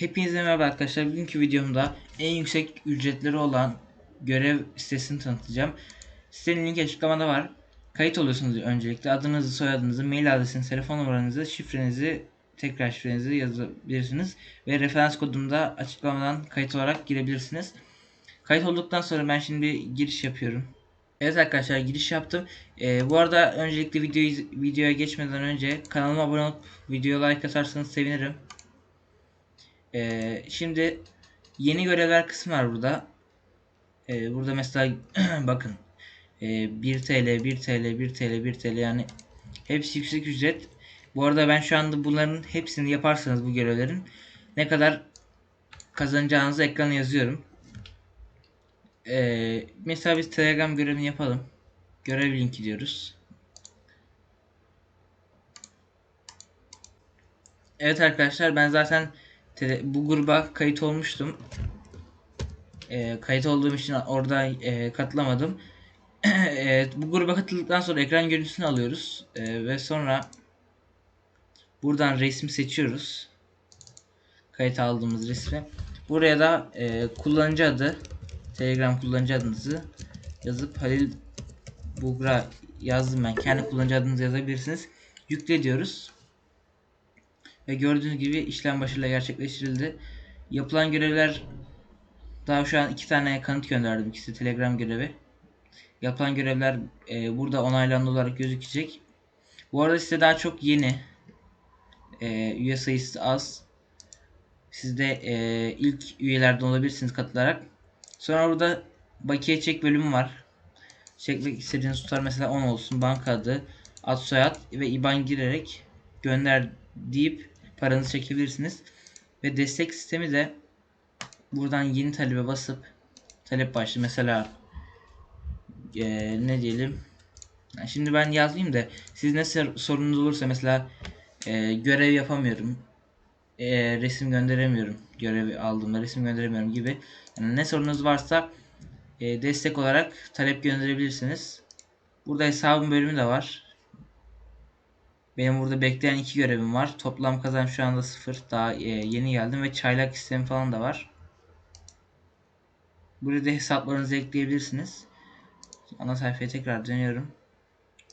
Hepinize merhaba arkadaşlar. Bugünkü videomda en yüksek ücretleri olan görev sitesini tanıtacağım. Sitenin linki açıklamada var. Kayıt oluyorsunuz öncelikle. Adınızı, soyadınızı, mail adresinizi, telefon numaranızı, şifrenizi, tekrar şifrenizi yazabilirsiniz. Ve referans kodumda açıklamadan kayıt olarak girebilirsiniz. Kayıt olduktan sonra ben şimdi giriş yapıyorum. Evet arkadaşlar giriş yaptım. Ee, bu arada öncelikle videoyu, videoya geçmeden önce kanalıma abone olup videoya like atarsanız sevinirim. Ee, şimdi yeni görevler kısmı var burada. Ee, burada mesela bakın ee, 1 TL 1 TL 1 TL 1 TL yani hepsi yüksek ücret. Bu arada ben şu anda bunların hepsini yaparsanız bu görevlerin ne kadar kazanacağınızı ekrana yazıyorum. Ee, mesela biz Telegram görevini yapalım. Görev linki diyoruz. Evet arkadaşlar ben zaten bu gruba kayıt olmuştum. Ee, kayıt olduğum için orada e, katılamadım. evet, bu gruba katıldıktan sonra ekran görüntüsünü alıyoruz Ee, ve sonra buradan resim seçiyoruz. Kayıt aldığımız resmi. Buraya da e, kullanıcı adı, Telegram kullanıcı adınızı yazıp Halil Bugra yazdım ben. Kendi kullanıcı adınızı yazabilirsiniz. Yükle diyoruz. Ve gördüğünüz gibi işlem başarıyla gerçekleştirildi. Yapılan görevler daha şu an iki tane kanıt gönderdim. İkisi Telegram görevi. Yapılan görevler e, burada onaylandı olarak gözükecek. Bu arada site daha çok yeni. E, üye sayısı az. Siz de e, ilk üyelerden olabilirsiniz katılarak. Sonra burada bakiye çek bölümü var. Çekmek istediğiniz tutar mesela 10 olsun. Banka adı, ad soyad ve IBAN girerek gönder deyip paranızı çekebilirsiniz. Ve destek sistemi de buradan yeni talebe basıp talep başlı mesela e, ne diyelim? Şimdi ben yazayım da siz ne sor- sorunuz olursa mesela e, görev yapamıyorum. E, resim gönderemiyorum. Görevi aldığımda resim gönderemiyorum gibi. Yani ne sorunuz varsa e, destek olarak talep gönderebilirsiniz. Burada hesabım bölümü de var benim burada bekleyen iki görevim var. Toplam kazanç şu anda sıfır. Daha e, yeni geldim ve çaylak sistemi falan da var. Burada hesaplarınızı ekleyebilirsiniz. Ana sayfaya tekrar dönüyorum.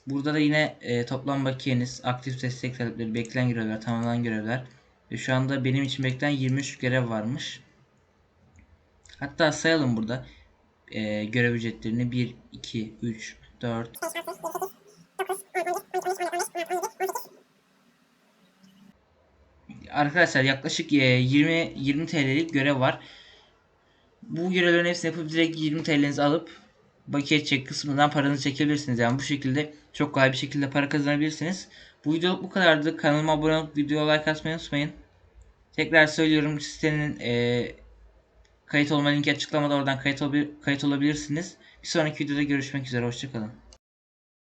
Burada da yine e, toplam bakiyeniz, aktif destek talepleri, bekleyen görevler, tamamlanan görevler. Ve şu anda benim için beklenen 23 görev varmış. Hatta sayalım burada e, görev ücretlerini 1, 2, 3, 4, Arkadaşlar yaklaşık 20 20 TL'lik görev var. Bu görevlerin hepsini yapıp direkt 20 TL'nizi alıp bakiye çek kısmından paranızı çekebilirsiniz. Yani bu şekilde çok kolay bir şekilde para kazanabilirsiniz. Bu video bu kadardı. Kanalıma abone olup videoya like atmayı unutmayın. Tekrar söylüyorum sitenin e, kayıt olma linki açıklamada oradan kayıt, ol kayıt olabilirsiniz. Bir sonraki videoda görüşmek üzere. Hoşçakalın.